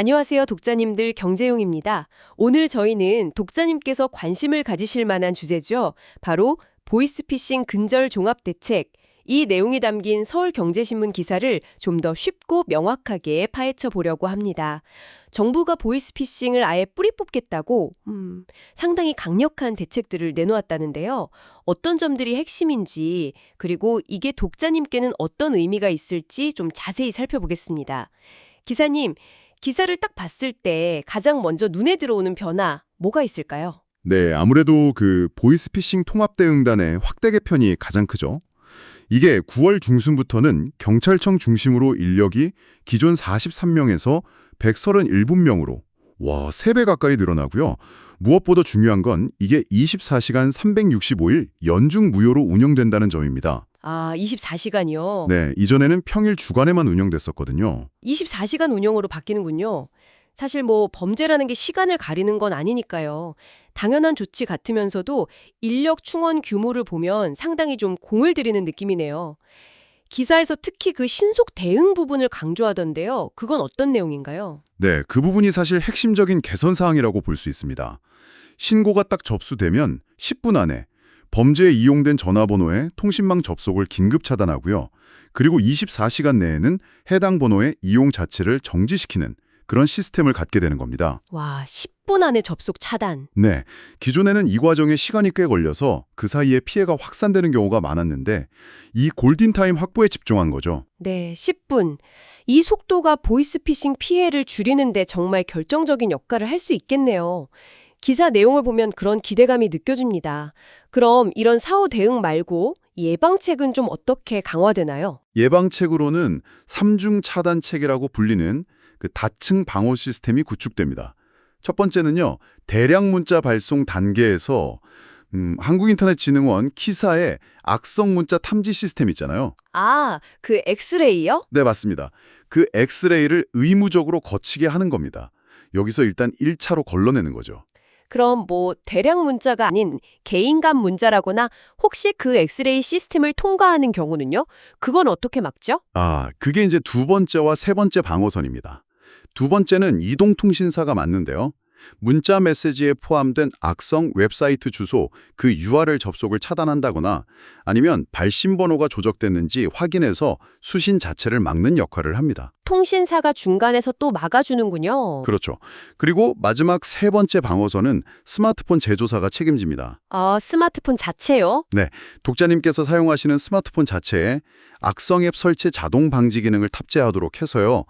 안녕하세요, 독자님들 경제용입니다. 오늘 저희는 독자님께서 관심을 가지실 만한 주제죠. 바로 보이스피싱 근절 종합 대책. 이 내용이 담긴 서울경제신문 기사를 좀 더 쉽고 명확하게 파헤쳐 보려고 합니다. 정부가 보이스피싱을 아예 뿌리 뽑겠다고 음, 상당히 강력한 대책들을 내놓았다는데요. 어떤 점들이 핵심인지 그리고 이게 독자님께는 어떤 의미가 있을지 좀 자세히 살펴보겠습니다. 기사님, 기사를 딱 봤을 때 가장 먼저 눈에 들어오는 변화 뭐가 있을까요? 네, 아무래도 그 보이스피싱 통합 대응단의 확대 개편이 가장 크죠. 이게 9월 중순부터는 경찰청 중심으로 인력이 기존 43명에서 131명으로 와, 3배 가까이 늘어나고요. 무엇보다 중요한 건 이게 24시간 365일 연중 무효로 운영된다는 점입니다. 아, 24시간이요. 네, 이전에는 평일 주간에만 운영됐었거든요. 24시간 운영으로 바뀌는군요. 사실 뭐 범죄라는 게 시간을 가리는 건 아니니까요. 당연한 조치 같으면서도 인력 충원 규모를 보면 상당히 좀 공을 들이는 느낌이네요. 기사에서 특히 그 신속 대응 부분을 강조하던데요. 그건 어떤 내용인가요? 네, 그 부분이 사실 핵심적인 개선 사항이라고 볼 수 있습니다. 신고가 딱 접수되면 10분 안에 범죄에 이용된 전화번호에 통신망 접속을 긴급 차단하고요. 그리고 24시간 내에는 해당 번호의 이용 자체를 정지시키는 그런 시스템을 갖게 되는 겁니다. 와, 10분 안에 접속 차단. 네, 기존에는 이 과정에 시간이 꽤 걸려서 그 사이에 피해가 확산되는 경우가 많았는데 이 골든타임 확보에 집중한 거죠. 네, 10분. 이 속도가 보이스피싱 피해를 줄이는데 정말 결정적인 역할을 할 수 있겠네요. 기사 내용을 보면 그런 기대감이 느껴집니다. 그럼 이런 사후 대응 말고 예방책은 좀 어떻게 강화되나요? 예방책으로는 삼중 차단책이라고 불리는 그 다층 방호 시스템이 구축됩니다. 첫 번째는요, 대량 문자 발송 단계에서 음, 한국인터넷진흥원 키사의 악성 문자 탐지 시스템 있잖아요. 아, 그 엑스레이요? 네, 맞습니다. 그 엑스레이를 의무적으로 거치게 하는 겁니다. 여기서 일단 1차로 걸러내는 거죠. 그럼 뭐 대량 문자가 아닌 개인간 문자라거나 혹시 그 엑스레이 시스템을 통과하는 경우는요? 그건 어떻게 막죠? 아, 그게 이제 두 번째와 세 번째 방어선입니다. 두 번째는 이동통신사가 맞는데요. 문자 메시지에 포함된 악성 웹사이트 주소, 그 URL 접속을 차단한다거나 아니면 발신 번호가 조작됐는지 확인해서 수신 자체를 막는 역할을 합니다. 통신사가 중간에서 또 막아주는군요. 그렇죠. 그리고 마지막 세 번째 방어선은 스마트폰 제조사가 책임집니다. 아, 스마트폰 자체요? 독자님께서 사용하시는 스마트폰 자체에 악성 앱 설치 자동 방지 기능을 탑재하도록 해서요.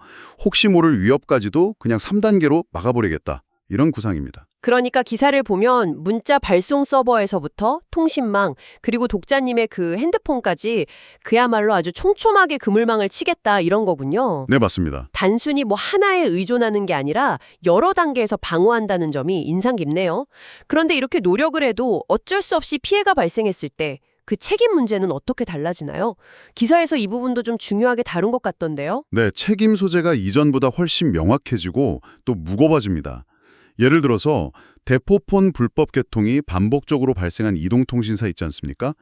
혹시 모를 위협까지도 그냥 3단계로 막아버리겠다. 이런 구상입니다. 그러니까 기사를 보면 문자 발송 서버에서부터 통신망 그리고 독자님의 그 핸드폰까지 그야말로 아주 촘촘하게 그물망을 치겠다 이런 거군요. 네, 맞습니다. 단순히 뭐 하나에 의존하는 게 아니라 여러 단계에서 방어한다는 점이 인상 깊네요. 그런데 이렇게 노력을 해도 어쩔 수 없이 피해가 발생했을 때 그 책임 문제는 어떻게 달라지나요? 기사에서 이 부분도 좀 중요하게 다룬 것 같던데요. 네, 책임 소재가 이전보다 훨씬 명확해지고 또 무거워집니다. 예를 들어서 대포폰 불법 개통이 반복적으로 발생한 이동통신사 있지 않습니까?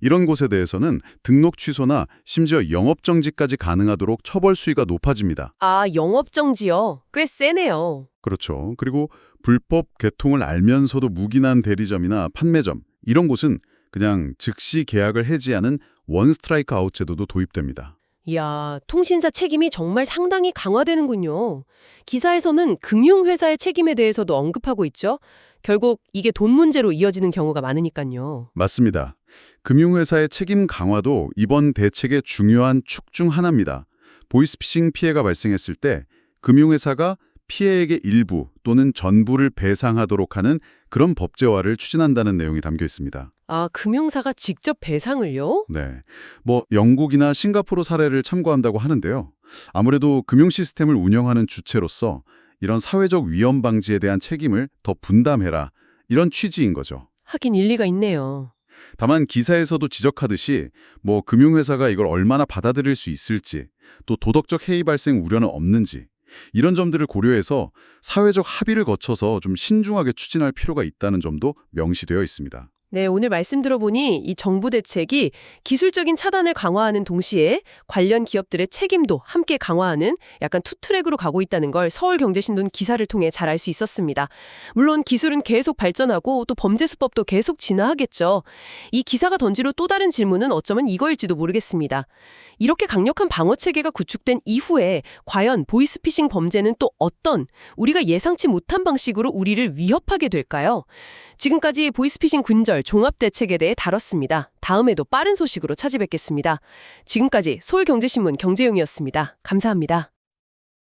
이런 곳에 대해서는 등록 취소나 심지어 영업정지까지 가능하도록 처벌 수위가 높아집니다. 아, 영업정지요. 꽤 세네요. 그렇죠. 그리고 불법 개통을 알면서도 묵인한 대리점이나 판매점 이런 곳은 그냥 즉시 계약을 해지하는 원 스트라이크 아웃 제도도 도입됩니다. 이야, 통신사 책임이 정말 상당히 강화되는군요. 기사에서는 금융회사의 책임에 대해서도 언급하고 있죠. 결국 이게 돈 문제로 이어지는 경우가 많으니까요. 맞습니다. 금융회사의 책임 강화도 이번 대책의 중요한 축 중 하나입니다. 보이스피싱 피해가 발생했을 때 금융회사가 피해액의 일부 또는 전부를 배상하도록 하는 그런 법제화를 추진한다는 내용이 담겨 있습니다. 아, 금융사가 직접 배상을요? 네. 뭐 영국이나 싱가포르 사례를 참고한다고 하는데요. 아무래도 금융 시스템을 운영하는 주체로서 이런 사회적 위험 방지에 대한 책임을 더 분담해라. 이런 취지인 거죠. 하긴 일리가 있네요. 다만 기사에서도 지적하듯이 뭐 금융회사가 이걸 얼마나 받아들일 수 있을지 또 도덕적 해이 발생 우려는 없는지 이런 점들을 고려해서 사회적 합의를 거쳐서 좀 신중하게 추진할 필요가 있다는 점도 명시되어 있습니다. 네, 오늘 말씀 들어보니 이 정부 대책이 기술적인 차단을 강화하는 동시에 관련 기업들의 책임도 함께 강화하는 약간 투트랙으로 가고 있다는 걸 서울경제신문 기사를 통해 잘 알 수 있었습니다. 물론 기술은 계속 발전하고 또 범죄 수법도 계속 진화하겠죠. 이 기사가 던지로 또 다른 질문은 어쩌면 이거일지도 모르겠습니다. 이렇게 강력한 방어 체계가 구축된 이후에 과연 보이스피싱 범죄는 또 어떤 우리가 예상치 못한 방식으로 우리를 위협하게 될까요? 지금까지 보이스피싱 군절 종합대책에 대해 다뤘습니다. 다음에도 빠른 소식으로 찾아뵙겠습니다. 지금까지 서울경제신문 경제용이었습니다. 감사합니다.